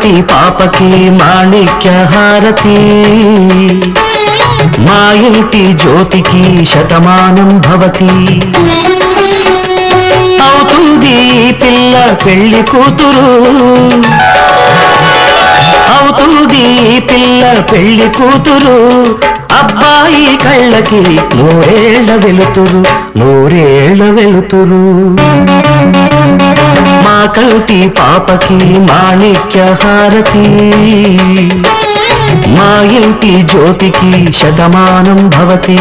పాపకి పాపకి మాణిక్య హారతి. మా ఇంటి జ్యోతికి శతమానం భవతి. అవుతుంది పిల్ల పెళ్ళి కూతురు. అవుతుంది పిల్ల పెళ్ళి కూతురు. అబ్బాయి కళ్ళకి నూరేళ్ళ వెలుతురు నూరేళ్ళ వెలుతురు. కంటి పాపకి మాణిక్య హారతి మా ఇంటి జ్యోతికి శతమానం భవతి.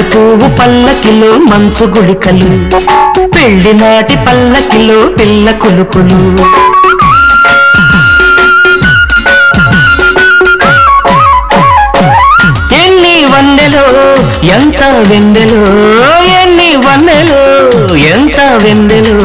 మల్లె పువ్వు పల్లకిలో మంచు గుళికలు పెళ్ళి నాటి పల్లకిలో పిల్ల కులుకులు ఎన్ని వందెలో ఎంత వెన్నెలో ఎన్ని వన్నెలో ఎంత వెన్నెలో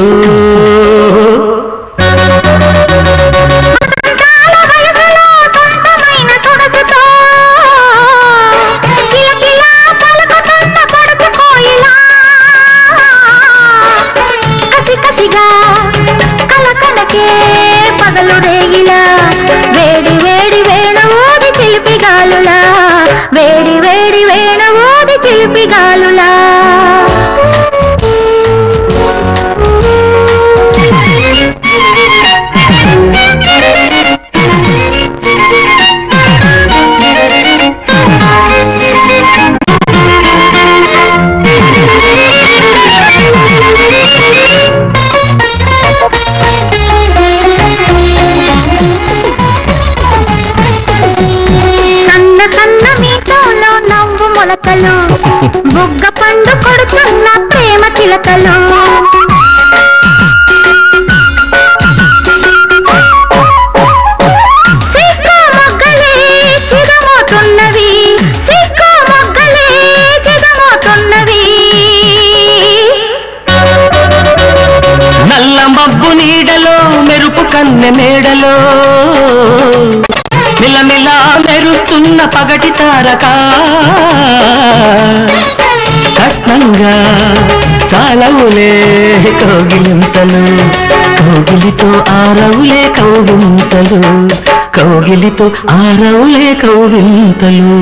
నవ్వు బుగ్గ పండు కొడుతున్న ప్రేమ చిలకలు. నల్ల మబ్బు నీడలో మెరుపు కన్నె మేడలో. మిలమిలా మెరుస్తున్న పగటి తారక. కట్నంగా చాలవులే కౌగిలింతలు. కౌగిలితో ఆరవులే కౌగింతలు. కౌగిలితో ఆరవులే కౌగింతలు.